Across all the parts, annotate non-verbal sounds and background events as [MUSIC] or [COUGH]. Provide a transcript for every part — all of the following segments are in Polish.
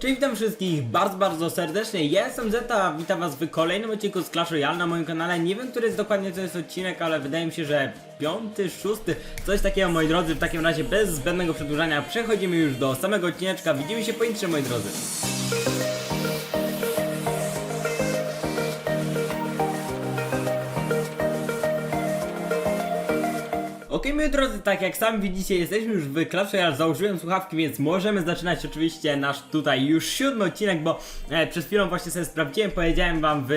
Cześć, witam wszystkich bardzo, bardzo serdecznie. Ja jestem Zeta, witam was w kolejnym odcinku z Clash Royale na moim kanale. Nie wiem, który jest dokładnie to jest odcinek, ale wydaje mi się, że piąty, szósty, coś takiego, moi drodzy. W takim razie, bez zbędnego przedłużania, przechodzimy już do samego odcineczka. Widzimy się po intrze, moi drodzy. Okej, moi drodzy, tak jak sami widzicie, jesteśmy już w Clash Royale, założyłem słuchawki, więc możemy zaczynać oczywiście nasz tutaj już siódmy odcinek, bo e, przed chwilą właśnie sobie sprawdziłem, powiedziałem wam w,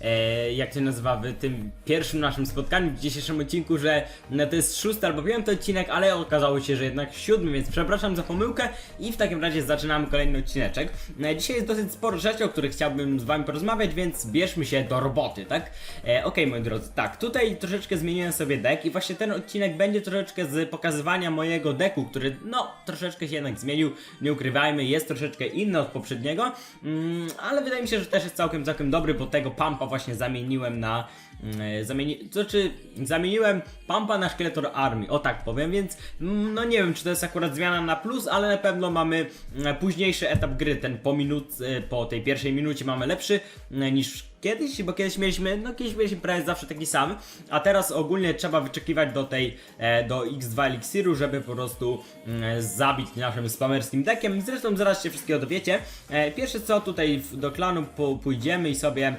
e, jak się nazywa, w tym pierwszym naszym spotkaniu, w dzisiejszym odcinku, że no, to jest szósty albo piąty odcinek, ale okazało się, że jednak siódmy, więc przepraszam za pomyłkę i w takim razie zaczynamy kolejny odcineczek. E, dzisiaj jest dosyć sporo rzeczy, o których chciałbym z wami porozmawiać, więc bierzmy się do roboty, tak? E, Okej, moi drodzy, tak, tutaj troszeczkę zmieniłem sobie deck i właśnie ten odcinek będzie troszeczkę z pokazywania mojego decku, który no troszeczkę się jednak zmienił, nie ukrywajmy, jest troszeczkę inny od poprzedniego, mm, ale wydaje mi się, że też jest całkiem, całkiem dobry, bo tego pumpa właśnie zamieniłem na mm, zamieni... znaczy zamieniłem pumpa na szkieletor armii, o tak powiem, więc mm, no nie wiem, czy to jest akurat zmiana na plus, ale na pewno mamy mm, późniejszy etap gry, ten po minut, e, po tej pierwszej minucie mamy lepszy mm, niż kiedyś, bo kiedyś mieliśmy, no kiedyś mieliśmy prawie zawsze taki sam, a teraz ogólnie trzeba wyczekiwać do tej, e, do X2 Elixiru, żeby po prostu mm, zabić naszym spamerskim deckiem. Zresztą zaraz się wszystkiego dowiecie. E, pierwsze co, tutaj do klanu pójdziemy i sobie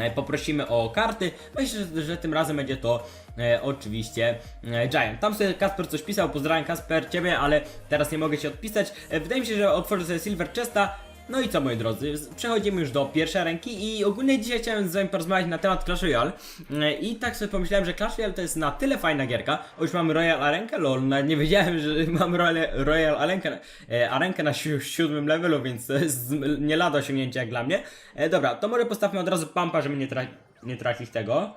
e, poprosimy o karty. Myślę, że, że tym razem będzie to e, oczywiście e, Giant. Tam sobie Kasper coś pisał, pozdrawiam Kasper Ciebie, ale teraz nie mogę się odpisać. E, wydaje mi się, że otworzę sobie Silver Chesta. No i co moi drodzy, przechodzimy już do pierwszej ręki i ogólnie dzisiaj chciałem z wami porozmawiać na temat Clash Royale E, i tak sobie pomyślałem, że Clash Royale to jest na tyle fajna gierka, o już mamy Royal Arenkę, lol, nawet nie wiedziałem, że [LAUGHS] mam Royal, Royal Arenkę, e, Arenkę na si siódmym levelu, więc [LAUGHS] to jest nie lada osiągnięcie jak dla mnie. E, dobra, to może postawmy od razu pampa, żeby nie, tra nie tracić tego.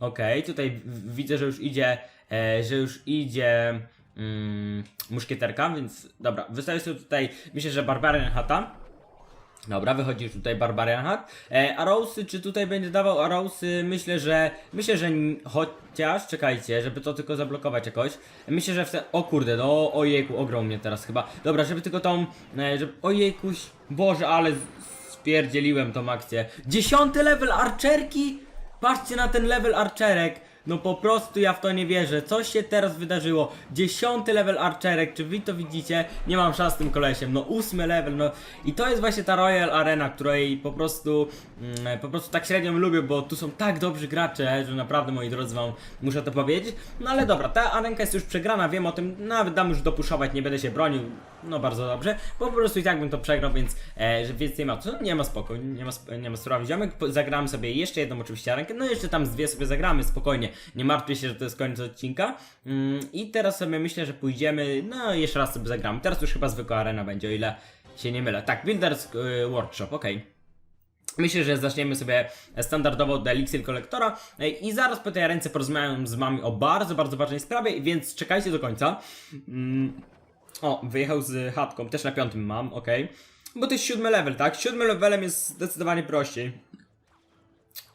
Okej, tutaj w- widzę, że już idzie, e, że już idzie mm, muszkieterka, więc dobra, wystawię sobie tutaj, myślę, że Barbarian Hata. Dobra, wychodzi już tutaj Barbarian Hat. E, Arrowsy, czy tutaj będzie dawał Arrowsy? Myślę, że. Myślę, że. Chociaż, czekajcie, żeby to tylko zablokować jakoś. Myślę, że w te... O kurde, no ojejku, ograł mnie teraz chyba. Dobra, żeby tylko tą. E, żeby... Ojejkuś. Boże, ale spierdzieliłem tą akcję. Dziesiąty level archerki! Patrzcie na ten level archerek. No po prostu ja w to nie wierzę. Co się teraz wydarzyło? Dziesiąty level archerek, czy wy to widzicie? Nie mam szans z tym kolesiem. No ósmy level, no i to jest właśnie ta Royal Arena, której po prostu mm, po prostu tak średnio lubię, bo tu są tak dobrzy gracze, że naprawdę moi drodzy wam muszę to powiedzieć. No ale dobra, ta arenka jest już przegrana, wiem o tym, nawet dam już dopuszować, nie będę się bronił. No bardzo dobrze, bo po prostu i tak bym to przegrał, więc e, że więc nie ma co, nie ma spoko, nie ma, nie ma sprawy. Ziomek, zagramy sobie jeszcze jedną oczywiście arenkę, no jeszcze tam z dwie sobie zagramy spokojnie. Nie martwcie się, że to jest koniec odcinka. Mm, I teraz sobie myślę, że pójdziemy, no jeszcze raz sobie zagramy. Teraz już chyba zwykła arena będzie, o ile się nie mylę. Tak, Builders y, Workshop, okej. Myślę, że zaczniemy sobie standardowo od Elixir Kolektora i zaraz po tej ręce porozmawiam z wami o bardzo, bardzo ważnej sprawie, więc czekajcie do końca. Mm. O, wyjechał z chatką, też na piątym mam, okej. Bo to jest siódmy level, tak? Siódmym levelem jest zdecydowanie prościej.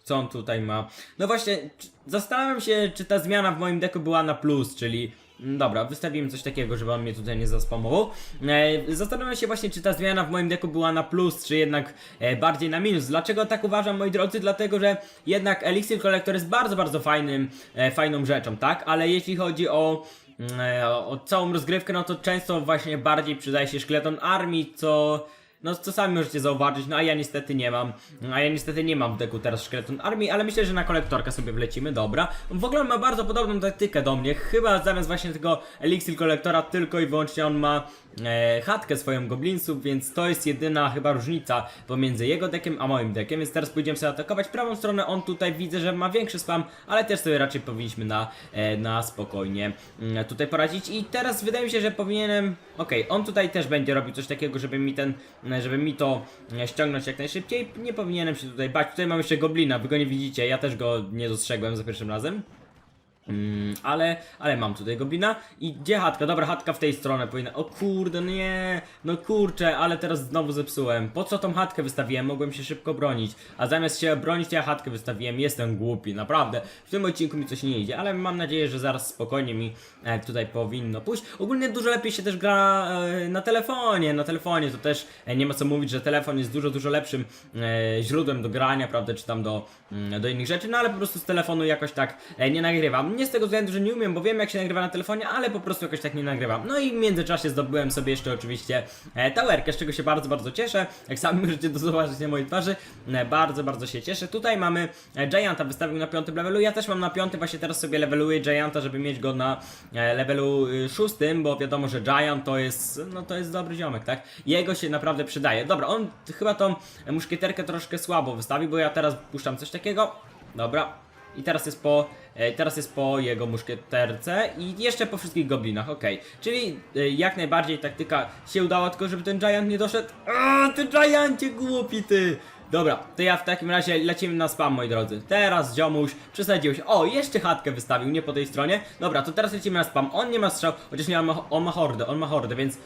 Co on tutaj ma? No właśnie, zastanawiam się, czy ta zmiana w moim deku była na plus, czyli... mm, Dobra, wystawimy coś takiego, żeby on mnie tutaj nie zaspamował. E, zastanawiam się właśnie, czy ta zmiana w moim deku była na plus, czy jednak e, bardziej na minus. Dlaczego tak uważam, moi drodzy? Dlatego, że jednak Elixir Collector jest bardzo, bardzo fajnym, e, fajną rzeczą, tak? Ale jeśli chodzi o mm, e, o o całą rozgrywkę, no to często właśnie bardziej przydaje się szkieleton armii, co no co sami możecie zauważyć, no a ja niestety nie mam, a ja niestety nie mam w deku teraz szkieleton armii, ale myślę, że na kolektorka sobie wlecimy, dobra. W ogóle on ma bardzo podobną taktykę do mnie, chyba zamiast właśnie tego elixir kolektora tylko i wyłącznie on ma e, chatkę swoją goblinsów, więc to jest jedyna chyba różnica pomiędzy jego dekiem a moim dekiem, więc teraz pójdziemy sobie atakować prawą stronę, on tutaj widzę, że ma większy spam, ale też sobie raczej powinniśmy na, e, na spokojnie mm, tutaj poradzić. I teraz wydaje mi się, że powinienem, okej, on tutaj też będzie robił coś takiego, żeby mi ten, żeby mi to e, ściągnąć jak najszybciej, nie powinienem się tutaj bać, tutaj mam jeszcze goblina, wy go nie widzicie, ja też go nie dostrzegłem za pierwszym razem. Mm, ale, ale mam tutaj goblina i gdzie chatka? Dobra, chatka w tej stronę powinna. O kurde, no nie, no kurczę, ale teraz znowu zepsułem. Po co tą chatkę wystawiłem? Mogłem się szybko bronić. A zamiast się bronić, ja chatkę wystawiłem. Jestem głupi, naprawdę. W tym odcinku mi coś nie idzie, ale mam nadzieję, że zaraz spokojnie mi e, tutaj powinno pójść. Ogólnie dużo lepiej się też gra e, na telefonie. Na telefonie to też e, nie ma co mówić, że telefon jest dużo, dużo lepszym e, źródłem do grania, prawda, czy tam do, mm, do innych rzeczy, no ale po prostu z telefonu jakoś tak e, nie nagrywam. Nie z tego względu, że nie umiem, bo wiem jak się nagrywa na telefonie, ale po prostu jakoś tak nie nagrywam. No i w międzyczasie zdobyłem sobie jeszcze oczywiście e, towerkę, z czego się bardzo, bardzo cieszę. Jak sami [LAUGHS] możecie to zobaczyć na mojej twarzy, e, bardzo, bardzo się cieszę. Tutaj mamy e, Gianta, wystawił na piątym levelu. Ja też mam na piąty, właśnie teraz sobie leveluję Gianta, żeby mieć go na e, levelu y, szóstym, bo wiadomo, że Giant to jest, no to jest dobry ziomek, tak? Jego się naprawdę przydaje. Dobra, on chyba tą muszkieterkę troszkę słabo wystawił, bo ja teraz puszczam coś takiego. Dobra, i teraz jest po, e, teraz jest po jego muszkieterce i jeszcze po wszystkich goblinach, okej. Czyli e, jak najbardziej taktyka się udała, tylko żeby ten Giant nie doszedł. A, ty Giancie głupi ty! Dobra, to ja w takim razie lecimy na spam, moi drodzy. Teraz ziomuś przesadziłeś. O, jeszcze chatkę wystawił, nie po tej stronie. Dobra, to teraz lecimy na spam. On nie ma strzał, chociaż nie ma, on ma hordę, on ma hordę, więc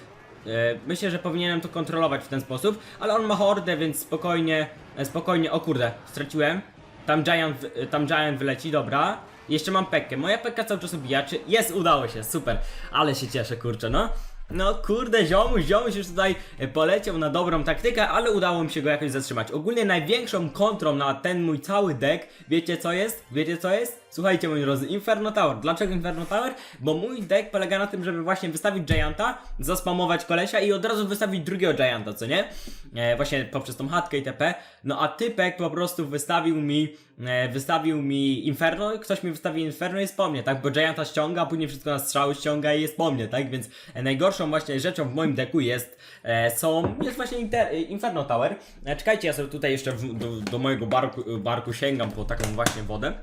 E, Myślę, że powinienem to kontrolować w ten sposób, ale on ma hordę, więc spokojnie, spokojnie, o kurde, straciłem. Tam Giant, e, tam Giant wyleci, dobra. Jeszcze mam Pekkę, moja Pekka cały czas ubija, czy jest, udało się, super, ale się cieszę, kurczę, no. No kurde, ziomuś, ziomuś już tutaj e, poleciał na dobrą taktykę, ale udało mi się go jakoś zatrzymać. Ogólnie największą kontrą na ten mój cały deck, wiecie co jest? Wiecie co jest? Słuchajcie moi drodzy, Inferno Tower. Dlaczego Inferno Tower? Bo mój deck polega na tym, żeby właśnie wystawić Gianta, zaspamować kolesia i od razu wystawić drugiego Gianta, co nie? E, właśnie poprzez tą chatkę itp. No a typek po prostu wystawił mi, e, wystawił mi Inferno, ktoś mi wystawi Inferno i jest po mnie, tak? Bo Gianta ściąga, później wszystko na strzały ściąga i jest po mnie, tak? Więc e, najgorszą właśnie rzeczą w moim decku jest, e, są, jest właśnie inter, e, Inferno Tower. E, czekajcie, ja sobie tutaj jeszcze w, do, do mojego barku, barku sięgam po taką właśnie wodę.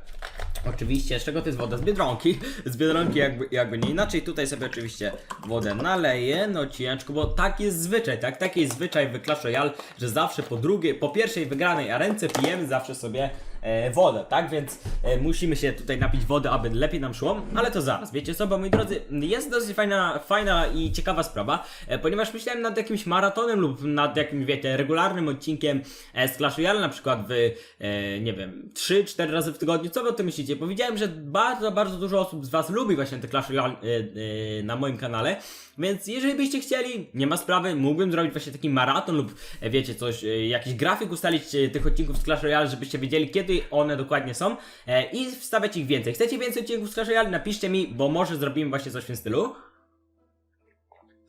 Oczywiście, z czego to jest woda? Z Biedronki. Z Biedronki jakby, jakby nie inaczej. Tutaj sobie oczywiście wodę naleję, no ciężko, bo tak jest zwyczaj, tak? Taki jest zwyczaj w Clash Royale, że zawsze po drugiej, po pierwszej wygranej arence pijemy zawsze sobie e, wodę, tak? Więc e, musimy się tutaj napić wody, aby lepiej nam szło, ale to zaraz. Wiecie co, bo moi drodzy, jest dosyć fajna, fajna i ciekawa sprawa, e, ponieważ myślałem nad jakimś maratonem lub nad jakimś, wiecie, regularnym odcinkiem e, z Clash Royale, na przykład w, e, nie wiem, 3-4 razy w tygodniu. Co wy o tym myślicie? Powiedziałem, że bardzo, bardzo dużo osób z was lubi właśnie te Clash Royale e, e, na moim kanale, więc jeżeli byście chcieli, nie ma sprawy, mógłbym zrobić właśnie taki maraton lub e, wiecie coś, e, jakiś grafik ustalić e, tych odcinków z Clash Royale, żebyście wiedzieli kiedy one dokładnie są e, i wstawiać ich więcej. Chcecie więcej odcinków z Clash Royale? Napiszcie mi, bo może zrobimy właśnie coś w tym stylu.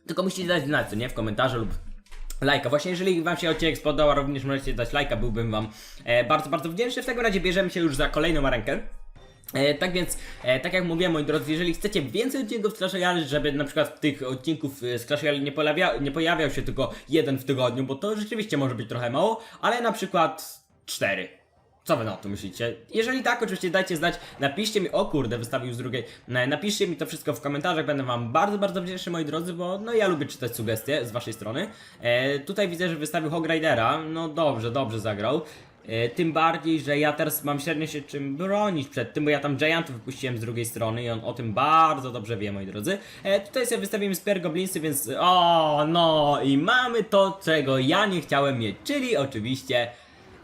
Tylko musicie dać znać, co nie? W komentarzu lub lajka. Właśnie jeżeli Wam się odcinek spodobał, również możecie dać lajka, byłbym Wam e, bardzo, bardzo wdzięczny. W takim razie bierzemy się już za kolejną rękę. E, tak więc, e, tak jak mówiłem moi drodzy, jeżeli chcecie więcej odcinków z Clash Royale, żeby na przykład tych odcinków e, z Clash Royale nie, pojawia, nie pojawiał się tylko jeden w tygodniu, bo to rzeczywiście może być trochę mało, ale na przykład cztery. Co wy na to myślicie? Jeżeli tak, oczywiście dajcie znać, napiszcie mi, o kurde, wystawił z drugiej, E, napiszcie mi to wszystko w komentarzach, będę wam bardzo, bardzo wdzięczny moi drodzy, bo no ja lubię czytać sugestie z waszej strony. E, tutaj widzę, że wystawił Hog Ridera, no dobrze, dobrze zagrał. E, tym bardziej, że ja teraz mam średnio się czym bronić przed tym, bo ja tam Giantów wypuściłem z drugiej strony i on o tym bardzo dobrze wie, moi drodzy. E, tutaj sobie wystawimy Spear Goblinsy, więc o no i mamy to, czego ja nie chciałem mieć, czyli oczywiście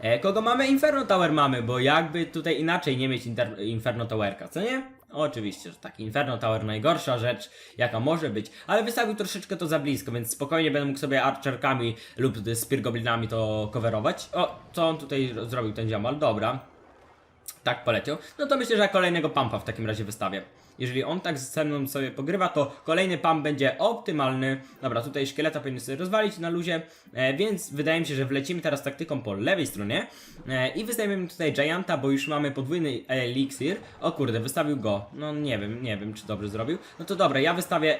E, kogo mamy? Inferno Tower mamy, bo jakby tutaj inaczej nie mieć inter- Inferno Towerka, co nie? Oczywiście, że tak. Inferno Tower najgorsza rzecz, jaka może być, ale wystawił troszeczkę to za blisko, więc spokojnie będę mógł sobie archerkami lub Spear Goblinami to coverować. O, co on tutaj zrobił ten ziomal? Dobra. Tak poleciał. No to myślę, że kolejnego pumpa w takim razie wystawię. Jeżeli on tak ze mną sobie pogrywa, to kolejny pump będzie optymalny. Dobra, tutaj szkieleta powinien sobie rozwalić na luzie, e, więc wydaje mi się, że wlecimy teraz taktyką po lewej stronie e, i wystawiamy tutaj Gianta, bo już mamy podwójny eliksir. O kurde, wystawił go. No nie wiem, nie wiem, czy dobrze zrobił. No to dobra, ja wystawię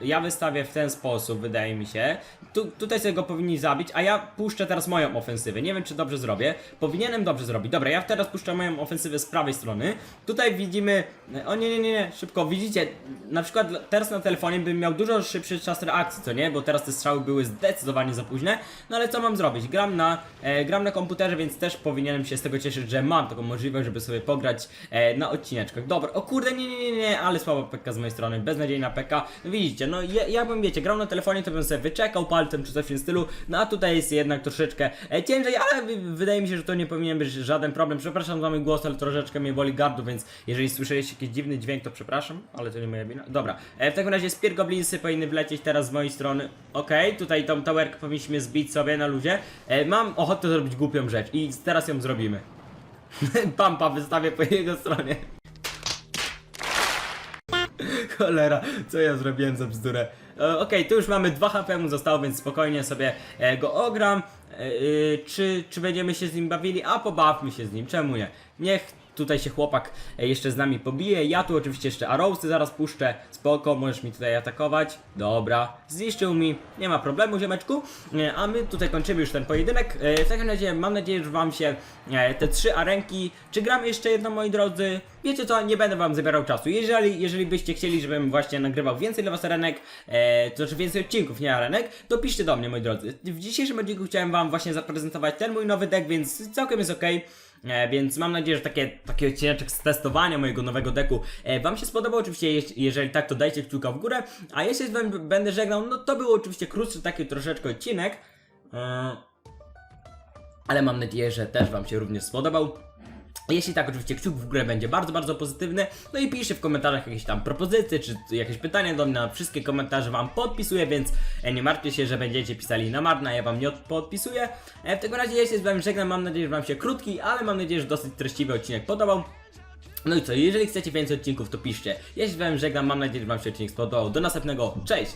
ja wystawię w ten sposób, wydaje mi się. Tu, tutaj sobie go powinni zabić, a ja puszczę teraz moją ofensywę. Nie wiem, czy dobrze zrobię. Powinienem dobrze zrobić. Dobra, ja teraz puszczę moją ofensywę z prawej strony. Tutaj widzimy... O nie, nie, nie, nie, szybko, widzicie? Na przykład teraz na telefonie bym miał dużo szybszy czas reakcji, co nie? Bo teraz te strzały były zdecydowanie za późne. No ale co mam zrobić? Gram na, e, gram na komputerze, więc też powinienem się z tego cieszyć, że mam taką możliwość, żeby sobie pograć e, na odcineczkach. Dobra, o kurde, nie, nie, nie, nie, ale słaba peka z mojej strony, beznadziejna peka. No widzicie, no ja, ja bym, wiecie, grał na telefonie, to bym sobie wyczekał palcem czy coś w tym stylu, no a tutaj jest jednak troszeczkę e, ciężej, ale wy- wydaje mi się, że to nie powinien być żaden problem. Przepraszam za mój głos, ale troszeczkę mnie boli gardło, więc jeżeli słyszeliście jakiś dziwny dźwięk, to przepraszam, ale to nie moja wina. Dobra, e, w takim razie Spear Goblinsy powinny wlecieć teraz z mojej strony. Okej, tutaj tą towerkę powinniśmy zbić sobie na luzie. E, mam ochotę zrobić głupią rzecz i teraz ją zrobimy. [LAUGHS] Pampa wystawię po jego stronie. Cholera, co ja zrobiłem za bzdurę. E, Okej, tu już mamy 2 HP mu zostało, więc spokojnie sobie e, go ogram. E, e, czy, czy będziemy się z nim bawili? A pobawmy się z nim, czemu nie? Niech tutaj się chłopak e, jeszcze z nami pobije. Ja tu oczywiście jeszcze Arrowsy zaraz puszczę. Spoko, możesz mi tutaj atakować. Dobra, zniszczył mi, nie ma problemu, ziomeczku. E, A my tutaj kończymy już ten pojedynek. E, W takim razie mam nadzieję, że Wam się te trzy arenki. Czy gramy jeszcze jedno, moi drodzy? Wiecie co, nie będę Wam zabierał czasu. Jeżeli, jeżeli byście chcieli, żebym właśnie nagrywał więcej dla Was arenek, e, to znaczy więcej odcinków, nie arenek, to piszcie do mnie, moi drodzy. W dzisiejszym odcinku chciałem Wam właśnie zaprezentować ten mój nowy deck, więc całkiem jest ok. E, więc mam nadzieję, że takie, taki odcineczek z testowania mojego nowego deku e, Wam się spodobał. Oczywiście, jeś- jeżeli tak, to dajcie kciuka w górę. A jeśli z Wami będę żegnał, no to był oczywiście krótszy taki troszeczkę odcinek. E, ale mam nadzieję, że też Wam się również spodobał. Jeśli tak, oczywiście kciuk w górę będzie bardzo, bardzo pozytywny. No i piszcie w komentarzach jakieś tam propozycje, czy jakieś pytania do mnie. Na wszystkie komentarze Wam podpisuję, więc e, nie martwcie się, że będziecie pisali na marna, ja Wam nie od- podpisuję. E, W takim razie, jeśli z Wami żegnam, mam nadzieję, że Wam się krótki, ale mam nadzieję, że dosyć treściwy odcinek podobał. No i co, jeżeli chcecie więcej odcinków, to piszcie. Jeśli z Wami żegnam, mam nadzieję, że Wam się odcinek spodobał. Do następnego, cześć!